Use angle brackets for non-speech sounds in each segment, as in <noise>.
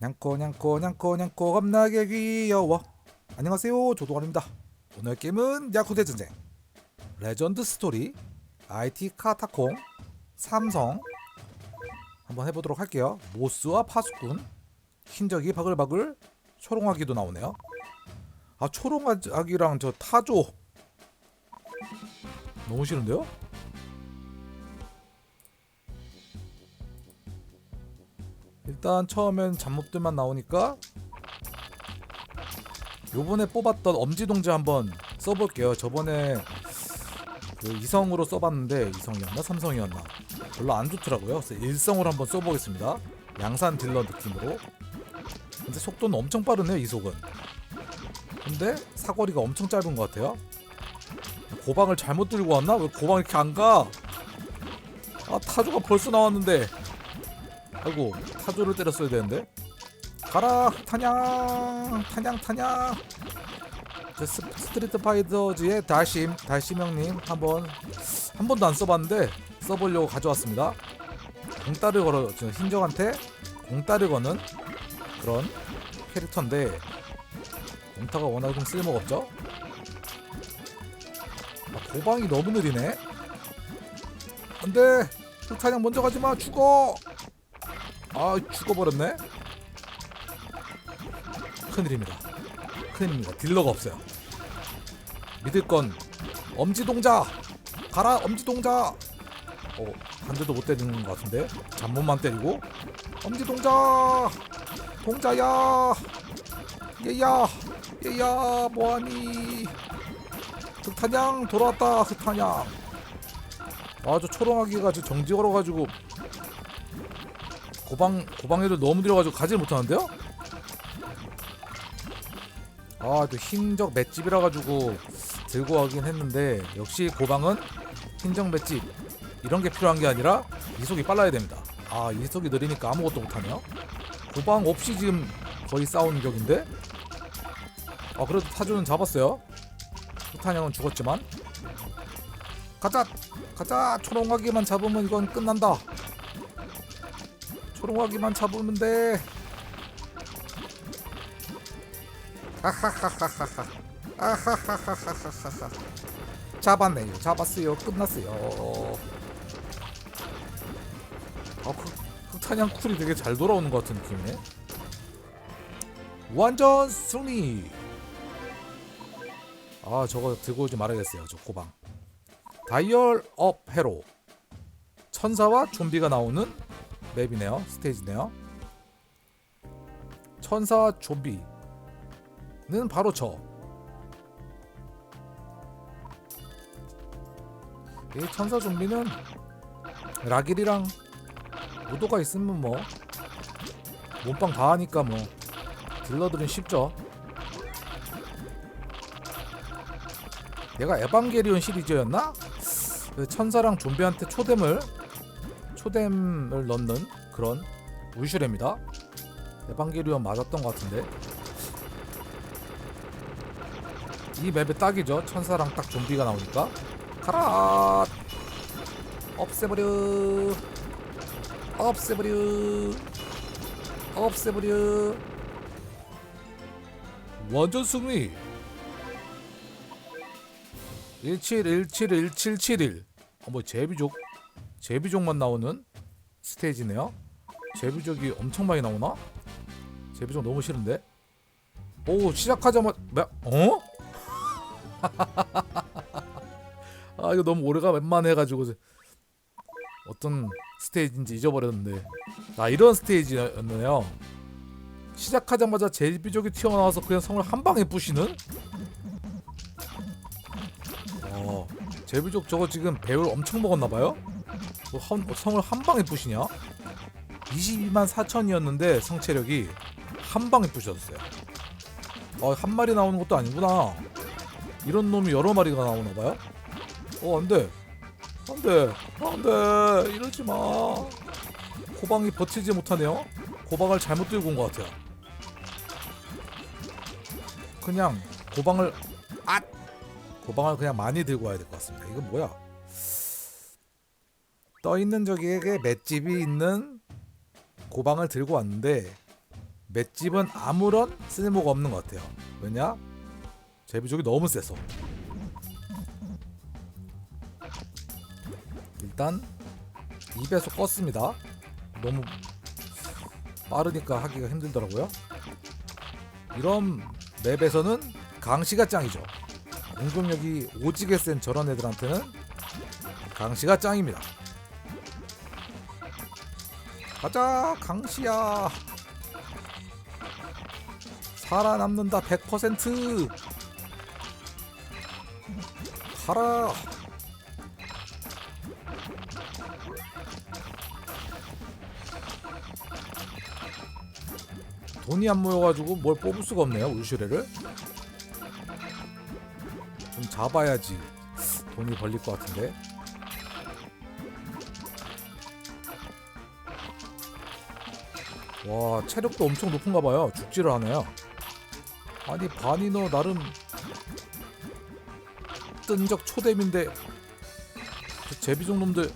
냥꼬 냥꼬 냥꼬 냥꼬 겁나게 귀여워. 안녕하세요. 조동환입니다. 오늘 게임은 야쿠대 전쟁 레전드 스토리 IT 카타콤 삼성. 한번 해보도록 할게요. 모스와 파수꾼. 흰적이 바글바글 초롱아기도 나오네요. 아 초롱아기랑 저 타조. 너무 싫은데요? 일단 처음엔 잡목들만 나오니까 요번에 뽑았던 엄지동자 한번 써볼게요. 저번에 그 이성으로 써봤는데 이성이었나? 삼성이었나? 별로 안 좋더라고요. 그래서 일성으로 한번 써보겠습니다. 양산 딜러 느낌으로. 근데 속도는 엄청 빠르네요 이 속은. 근데 사거리가 엄청 짧은 것 같아요. 고방을 잘못 들고 왔나? 왜 고방 이렇게 안 가? 아 타조가 벌써 나왔는데 아이고 타조를 때렸어야 되는데. 가라 탄양 탄양 탄양 저 스, 스트리트 파이터즈의 달심 달심 형님 한번 한 번도 안 써봤는데 써보려고 가져왔습니다. 공따를 걸어 저 흰적한테 공따를 거는 그런 캐릭터인데 공타가 워낙 좀 쓸모가 없죠? 아, 고방이 너무 느리네. 안돼 흑탄양 먼저 가지마 죽어 아 죽어버렸네. 큰일입니다. 큰일입니다. 딜러가 없어요. 믿을 건 엄지동자. 가라 엄지동자. 어, 한 대도 못 때리는 것 같은데? 잡몸만 때리고. 엄지동자. 동자야. 얘야. 얘야 뭐하니? 흑탄양 돌아왔다 흑탄양. 아저 초롱아기가 저 정지 걸어가지고 고방 고방에도 너무 들어가지고 가지를 못하는데요? 아 또 흰적 맷집이라 가지고 들고 가긴 했는데 역시 고방은 흰적 맷집 이런 게 필요한 게 아니라 이속이 빨라야 됩니다. 아 이속이 느리니까 아무것도 못하네요. 고방 없이 지금 거의 싸우는 격인데. 아 그래도 타조는 잡았어요. 후탄형은 죽었지만 가자 가자 초롱하기만 잡으면 이건 끝난다. 초롱하기만 잡으면 돼. 하하하하하하. 아하하하하하하. 잡았네요. 잡았어요. 끝났어요. 어, 흑, 흑탄양 쿨이 되게 잘 돌아오는 것 같은 느낌이네. 완전 승리. 아, 저거 들고 오지 말아야겠어요. 저 고방. 다이얼 업 해로. 천사와 좀비가 나오는 맵이네요. 스테이지네요. 천사와 좀비는 바로 저. 이 천사 좀비는 라길이랑 오도가 있으면 뭐 몸빵 다 하니까 뭐 딜러들은 쉽죠. 얘가 에반게리온 시리즈였나? 그 천사랑 좀비한테 초댐을 초댐을 넣는 그런 우슈레입니다. 에반게리온 맞았던 것 같은데. 이 맵에 딱이죠. 천사랑 딱 좀비가 나오니까. 가라! 없애버려! 없애버려! 없애버려! 완전 승리! 17171771 어, 뭐 제비족 제비족만 나오는 스테이지네요. 제비족이 엄청 많이 나오나? 제비족 너무 싫은데? 오 시작하자마자 어? <laughs> 아 이거 너무 오래간만에 해가지고 어떤 스테이지인지 잊어버렸는데. 아 이런 스테이지였네요. 시작하자마자 제비족이 튀어나와서 그냥 성을 한 방에 부시는? 어 제비족 저거 지금 배울 엄청 먹었나봐요 뭐 한, 성을 한 방에 부시냐? 22만 4천이었는데 성체력이 한 방에 부셨어요. 어 한 마리 나오는 것도 아니구나. 이런 놈이 여러 마리가 나오나 봐요? 어 안 돼. 안 돼. 안 돼. 이러지 마. 고방이 버티지 못하네요. 고방을 잘못 들고 온 것 같아요. 그냥 고방을 아 고방을 그냥 많이 들고 와야 될 것 같습니다. 이건 뭐야 떠 있는 적에게 맷집이 있는 고방을 들고 왔는데 맷집은 아무런 쓸모가 없는 것 같아요. 왜냐? 제비족이 너무 세서. 일단 2배속 껐습니다. 너무 빠르니까 하기가 힘들더라고요. 이런 맵에서는 강시가 짱이죠. 공격력이 오지게 센 저런 애들한테는 강시가 짱입니다. 가자 강시야. 살아남는다 100% 가라. 돈이 안 모여가지고 뭘 뽑을 수가 없네요 울슈레를. 좀 잡아야지 돈이 벌릴 것 같은데 와 체력도 엄청 높은가 봐요. 죽지를 않아요. 아니 바니너 나름 뜬적 초댐인데 저 제비종 놈들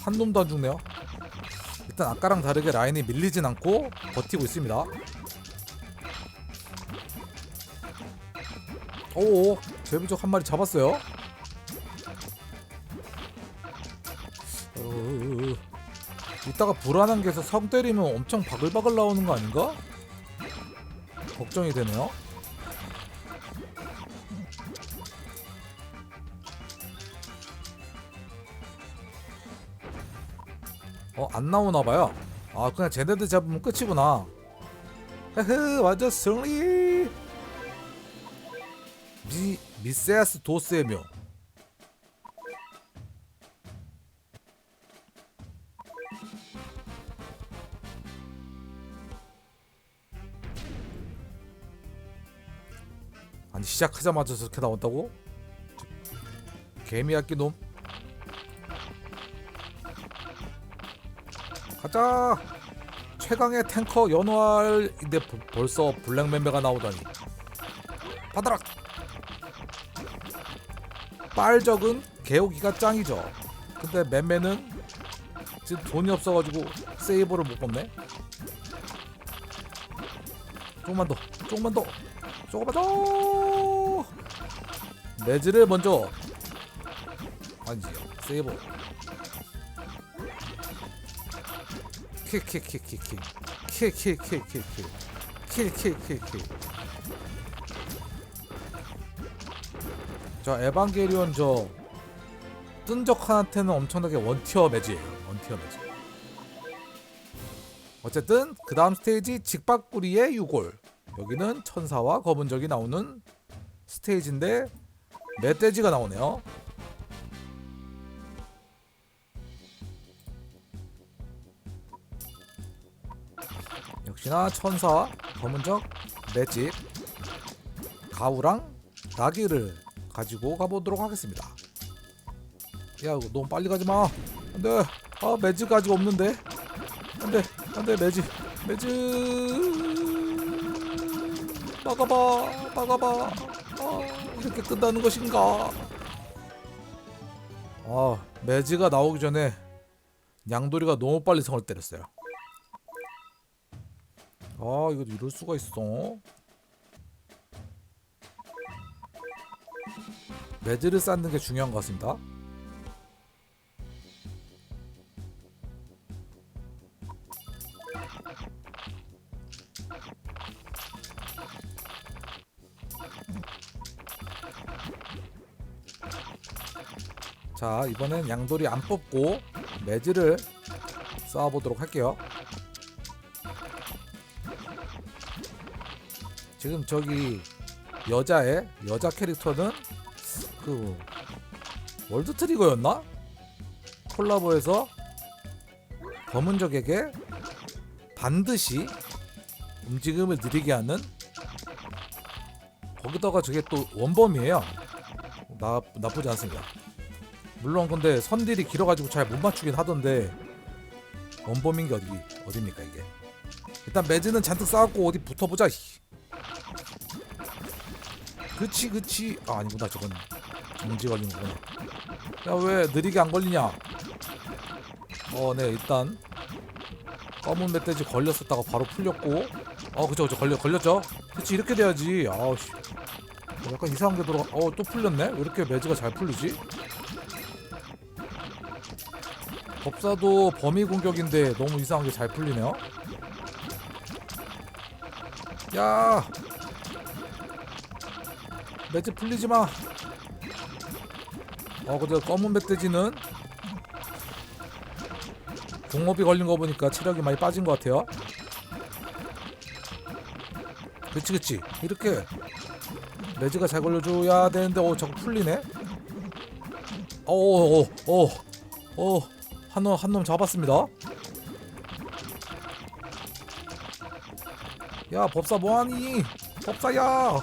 한 놈도 안 죽네요. 일단 아까랑 다르게 라인이 밀리진 않고 버티고 있습니다. 오 제비족 한 마리 잡았어요. 어... 이따가 불안한 게서 성 때리면 엄청 바글바글 나오는 거 아닌가? 걱정이 되네요. 어, 안 나오나 봐요. 아, 그냥 쟤네들 잡으면 끝이구나. 헤헤, 완전 승리! 미, 미세스 도스의 묘. 시작하자마자 저렇게 나온다고? 개미야끼 놈. 가자. 최강의 탱커 보- 벌써 블랙member가 나오다니. 받아라 빨적은 개오기가 짱이죠. 근데 맴매는 지금 돈이 없어가지고 세이버를 못 뽑네. 조금만 더 조금만 더. 조금만 더 매즈를 먼저 아니지요 세이버 킬킬킬킬킬킬킬킬킬킬킬킬킬킬자 에반게리온 저 뜬적한테는 엄청나게 원티어 매즈예요. 원티어 매즈 어쨌든 그 다음 스테이지 직박구리의 유골. 여기는 천사와 검은 적이 나오는 스테이지인데 멧돼지가 나오네요. 역시나 천사, 검은 적, 맷집, 가우랑 나기를 가지고 가보도록 하겠습니다. 야, 이거 너무 빨리 가지 마. 안 돼. 아, 매직 아직 없는데. 안 돼, 안 돼, 매직, 매직. 막아봐 막아봐 아, 이렇게 끝나는 것인가? 아 매지가 나오기 전에 양돌이가 너무 빨리 성을 때렸어요. 아 이거 이럴 수가 있어? 매즈를 쌓는 게 중요한 것 같습니다 자 이번엔 양돌이 안 뽑고 매즈를 쌓아보도록 할게요. 지금 저기 여자의 여자 캐릭터는 그 월드 트리거였나? 콜라보에서 검은 적에게 반드시 움직임을 느리게 하는 거기다가 저게 또 원범이에요. 나, 나쁘지 않습니다 물론 근데 선딜이 길어가지고 잘 못 맞추긴 하던데 원범인 게 어디 어딥니까 이게? 일단 매즈는 잔뜩 쌓았고 어디 붙어보자 씨. 그치 그치. 아 아니구나 저건. 정지 걸린 거구나. 야왜 느리게 안 걸리냐? 어 네 일단 검은 멧돼지 걸렸었다가 바로 풀렸고. 어 그죠 그죠 걸려 걸렸죠? 그치 이렇게 돼야지. 아우 씨. 어, 약간 이상한 게 들어가 어또 풀렸네? 왜 이렇게 매즈가 잘 풀리지 법사도 범위 공격인데 너무 이상한 게잘 풀리네요. 야! 매즈 풀리지 마. 어, 근데 검은 멧돼지는 공업이 걸린 거 보니까 체력이 많이 빠진 것 같아요. 그치 그치. 이렇게 매즈가 잘 걸려줘야 되는데 어 자꾸 풀리네. 어어어어 한놈 한 놈 잡았습니다. 야 법사 뭐하니? 법사야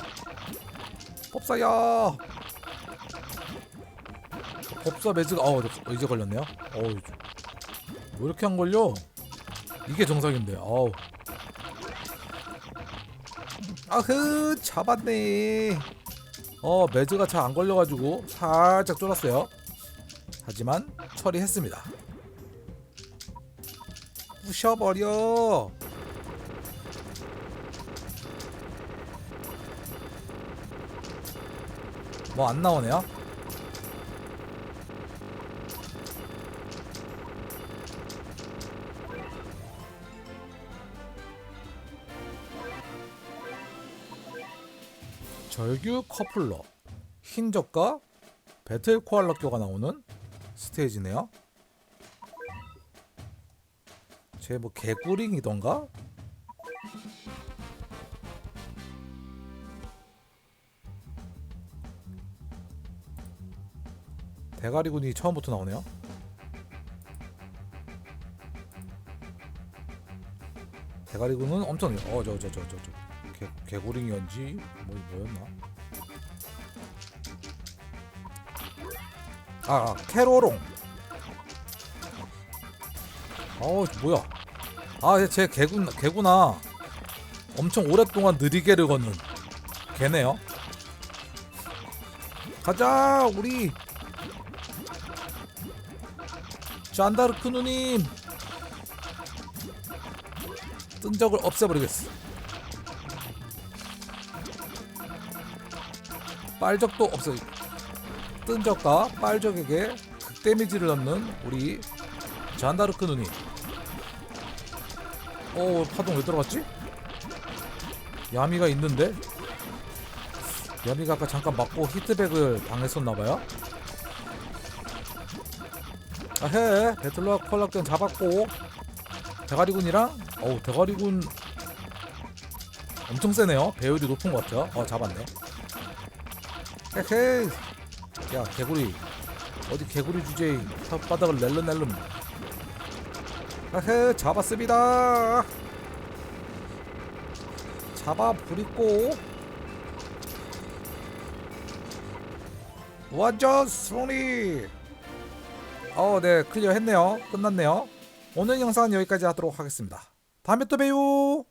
법사야 법사 매즈가 어 이제 걸렸네요. 어우 왜 이렇게 안 걸려? 이게 정상인데. 아우. 아흐 잡았네. 어 매즈가 잘 안 걸려가지고 살짝 쫄았어요. 하지만 처리했습니다. 부셔버려. 뭐 안 나오네요. 절규 커플러 흰 적과 배틀 코알라교가 나오는 스테이지네요. 제뭐 개구링이던가? 대가리군이 처음부터 나오네요. 대가리군은 엄청 어저 저 저 저저개 개구링이었지 뭐 뭐였나? 아, 아 캐로롱. 어우 뭐야? 아쟤 개구 개구나. 엄청 오랫동안 느리게를 걷는 개네요. 가자 우리 잔다르크 누님 뜬적을 없애버리겠어. 빨적도 없어. 뜬적과 빨적에게 극 데미지를 넣는 우리 잔다르크 누님. 어 파동 왜 들어갔지? 야미가 있는데? 야미가 아까 잠깐 맞고 히트백을 당했었나봐요. 아헤 배틀로아 콜락전 잡았고. 대가리군이랑? 어우 대가리군 엄청 세네요. 배율이 높은 것 같아요 어 잡았네. 헤헤. 야 개구리. 어디 개구리 주제에 혓바닥을 낼름낼름 헤헤 잡았습니다. 잡아 부리고. 완전 승리. 어네 클리어 했네요. 끝났네요. 오늘 영상은 여기까지 하도록 하겠습니다. 다음에 또 봬요